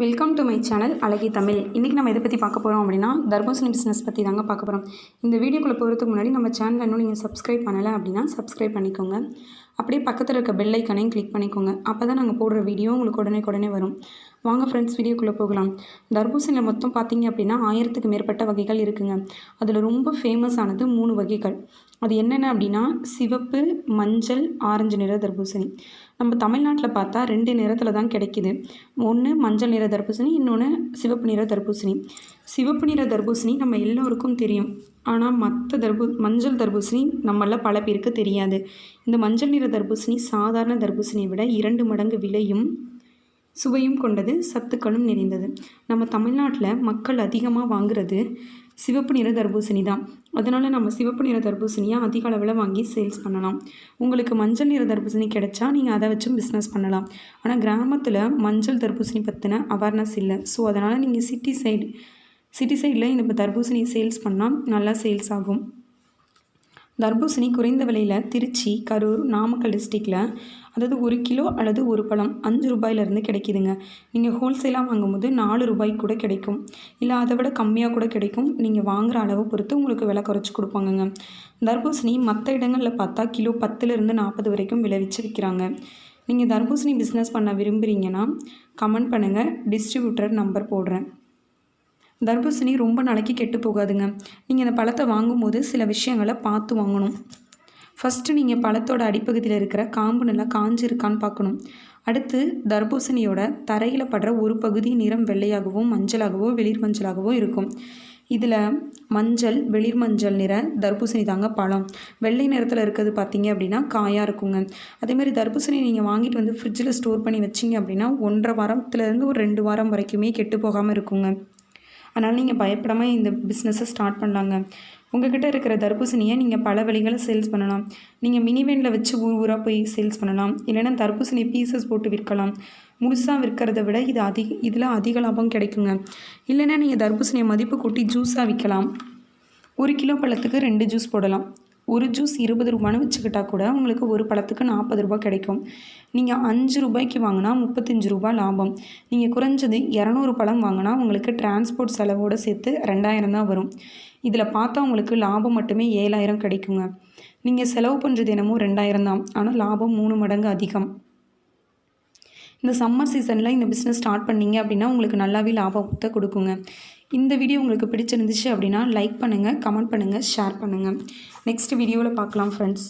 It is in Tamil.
வெல்கம் டு மை சேனல் அழகி தமிழ் இன்றைக்கி நம்ம இதை பற்றி பார்க்க போகிறோம் அப்படின்னா தர்பூசணி பிஸ்னஸ் பற்றி தாங்க பார்க்க போகிறோம் இந்த வீடியோக்குள்ளே போகிறதுக்கு முன்னாடி நம்ம சேனலை இன்னும் நீங்கள் சப்ஸ்கிரைப் பண்ணலை அப்படின்னா சப்ஸ்கிரைப் பண்ணிக்கோங்க. அப்படியே பக்கத்தில் இருக்க பெல் ஐக்கனையும் கிளிக் பண்ணிக்கோங்க. அப்போ தான் நாங்கள் போடுற வீடியோ உங்களுக்கு உடனே உடனே வரும். வாங்க ஃப்ரெண்ட்ஸ் வீடியோக்குள்ளே போகலாம். தர்பூசணியில் மொத்தம் பார்த்தீங்க அப்படின்னா ஆயிரத்துக்கு மேற்பட்ட வகைகள் இருக்குங்க. அதில் ரொம்ப ஃபேமஸானது மூணு வகைகள். அது என்னென்ன அப்படின்னா சிவப்பு மஞ்சள் ஆரஞ்சு நிற தர்பூசணி. நம்ம தமிழ்நாட்டில் பார்த்தா ரெண்டு நிறத்தில் தான் கிடைக்கிது. ஒன்று மஞ்சள் நிற தர்பூசணி இன்னொன்று சிவப்பு நிற தர்பூசணி. சிவப்பு நிற தர்பூசணி நம்ம எல்லோருக்கும் தெரியும். ஆனால் மற்ற தர்பூ மஞ்சள் தர்பூசணி நம்மள பல பேருக்கு தெரியாது. இந்த மஞ்சள் நிற தர்பூசணி சாதாரண தர்பூசணியை விட இரண்டு மடங்கு விலையும் சுவையும் கொண்டது சத்துக்களும் நிறைந்தது. நம்ம தமிழ்நாட்டில் மக்கள் அதிகமாக வாங்குறது சிவப்பு நிற தர்பூசணி தான். அதனால் நம்ம சிவப்பு நிற தர்பூசணியை அதிக அளவில் வாங்கி சேல்ஸ் பண்ணலாம். உங்களுக்கு மஞ்சள் நிற தர்பூசணி கிடைச்சா நீங்கள் அதை வச்சும் பிஸ்னஸ் பண்ணலாம். ஆனால் கிராமத்தில் மஞ்சள் தர்பூசணி பற்றின அவேர்னஸ் இல்லை. ஸோ அதனால் நீங்கள் சிட்டி சைடு சிட்டி சைடில் இந்த தர்பூசணி சேல்ஸ் பண்ணால் நல்லா சேல்ஸ் ஆகும். தர்பூசணி குறைந்த விலையில் திருச்சி கரூர் நாமக்கல் டிஸ்ட்ரிக்டில் அதாவது ஒரு கிலோ அல்லது ஒரு பழம் அஞ்சு ரூபாயிலேருந்து கிடைக்கிதுங்க. நீங்கள் ஹோல்சேலாக வாங்கும்போது நாலு ரூபாய்க்கு கூட கிடைக்கும். இல்லை அதை விட கம்மியாக கூட கிடைக்கும். நீங்கள் வாங்குகிற அளவு பொறுத்து உங்களுக்கு விலை குறைச்சி கொடுப்பாங்கங்க. தர்பூசணி மற்ற இடங்களில் பார்த்தா கிலோ பத்துலேருந்து நாற்பது வரைக்கும் விளைவிச்சு விற்கிறாங்க நீங்கள் தர்பூசணி பிஸ்னஸ் பண்ண விரும்புகிறீங்கன்னா கமெண்ட் பண்ணுங்கள் டிஸ்ட்ரிபியூட்டர் நம்பர் போடுறேன். தர்பூசணி ரொம்ப நாளைக்கு கெட்டு போகாதுங்க. நீங்கள் இந்த பழத்தை வாங்கும்போது சில விஷயங்களை பார்த்து வாங்கணும். ஃபஸ்ட்டு நீங்கள் பழத்தோட அடிப்பகுதியில் இருக்கிற காம்பு நல்லா காஞ்சிருக்கான்னு பார்க்கணும். அடுத்து தர்பூசணியோட தரையில் படுற ஒரு பகுதி நிறம் வெள்ளையாகவோ மஞ்சளாகவோ வெளிர் மஞ்சளாகவோ இருக்கும். இதில் மஞ்சள் வெளிர் மஞ்சள் நிற தர்பூசணி தாங்க பழம். வெள்ளை நிறத்தில் இருக்கிறது பார்த்தீங்க அப்படின்னா காயாக இருக்குங்க. அதேமாதிரி தர்பூசணி நீங்கள் வாங்கிட்டு வந்து ஃப்ரிட்ஜில் ஸ்டோர் பண்ணி வச்சிங்க அப்படின்னா ஒன்றரை வாரத்துலேருந்து ஒரு ரெண்டு வாரம் வரைக்குமே கெட்டு போகாமல் இருக்குங்க. அதனால் நீங்கள் பயப்படாமல் இந்த பிஸ்னஸை ஸ்டார்ட் பண்ணலாங்க. உங்ககிட்ட இருக்கிற தர்பூசணியை நீங்கள் பல வழிகளை சேல்ஸ் பண்ணலாம். நீங்கள் மினி வேனில் வச்சு ஊர் ஊராக போய் சேல்ஸ் பண்ணலாம். இல்லைன்னா தர்பூசணி பீசஸ் போட்டு விற்கலாம். முழுசாக விற்கிறத விட இது அதிக இதில் அதிக லாபம் கிடைக்குங்க. இல்லைன்னா நீங்கள் தர்பூசணியை மதிப்பு கூட்டி ஜூஸாக விற்கலாம். ஒரு கிலோ பழத்துக்கு ரெண்டு ஜூஸ் போடலாம். ஒரு ஜூஸ் இருபது ரூபான்னு வச்சுக்கிட்டா கூட உங்களுக்கு ஒரு பழத்துக்கு நாற்பது ரூபா கிடைக்கும். நீங்கள் அஞ்சு ரூபாய்க்கு வாங்கினா முப்பத்தஞ்சு ரூபா லாபம். நீங்கள் குறைஞ்சது இரநூறு பழம் வாங்கினா உங்களுக்கு டிரான்ஸ்போர்ட் செலவோடு சேர்த்து ரெண்டாயிரம் தான் வரும். இதில் பார்த்தா உங்களுக்கு லாபம் மட்டுமே ஏழாயிரம் கிடைக்குங்க. நீங்கள் செலவு பண்ணுறது என்னமோ ரெண்டாயிரம் தான். ஆனால் லாபம் மூணு மடங்கு அதிகம். இந்த சம்மர் சீசனில் இந்த பிஸ்னஸ் ஸ்டார்ட் பண்ணீங்க அப்படின்னா உங்களுக்கு நல்லாவே லாபத்தை கொடுக்குங்க. இந்த வீடியோ உங்களுக்கு பிடிச்சிருந்துச்சு அப்படின்னா லைக் பண்ணுங்கள் கமெண்ட் பண்ணுங்கள் ஷேர் பண்ணுங்கள் நெக்ஸ்ட் வீடியோவில் பார்க்கலாம் ஃப்ரெண்ட்ஸ்